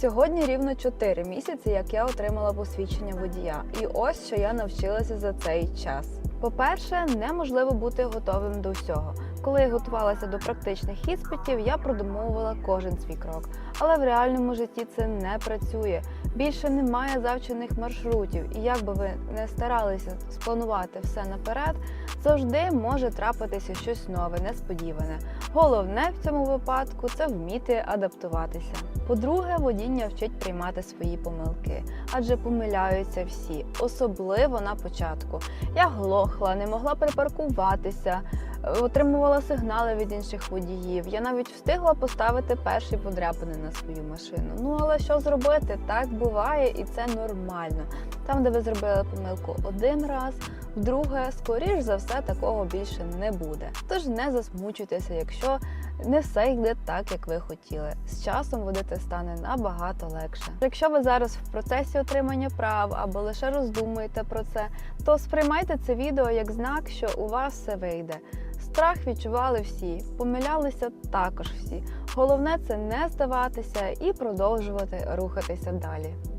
Сьогодні рівно 4 місяці, як я отримала посвідчення водія, і ось що я навчилася за цей час. По-перше, неможливо бути готовим до всього. Коли я готувалася до практичних іспитів, я продумовувала кожен свій крок. Але в реальному житті це не працює. Більше немає завчених маршрутів, і як би ви не старалися спланувати все наперед, завжди може трапитися щось нове, несподіване. Головне в цьому випадку це вміти адаптуватися. По-друге, водіння вчить приймати свої помилки, адже помиляються всі, особливо на початку. Я глохла, не могла припаркуватися, отримувала сигнали від інших водіїв. Я навіть встигла поставити перші подряпини на свою машину. Ну але що зробити? Так буває, і це нормально. Там, де ви зробили помилку один раз, вдруге, скоріш за все, такого більше не буде. Тож не засмучуйтеся, якщо не все йде так, як ви хотіли. З часом водити стане набагато легше. Якщо ви зараз в процесі отримання прав або лише роздумуєте про це, то сприймайте це відео як знак, що у вас все вийде. Страх відчували всі, помилялися також всі. Головне це не здаватися і продовжувати рухатися далі.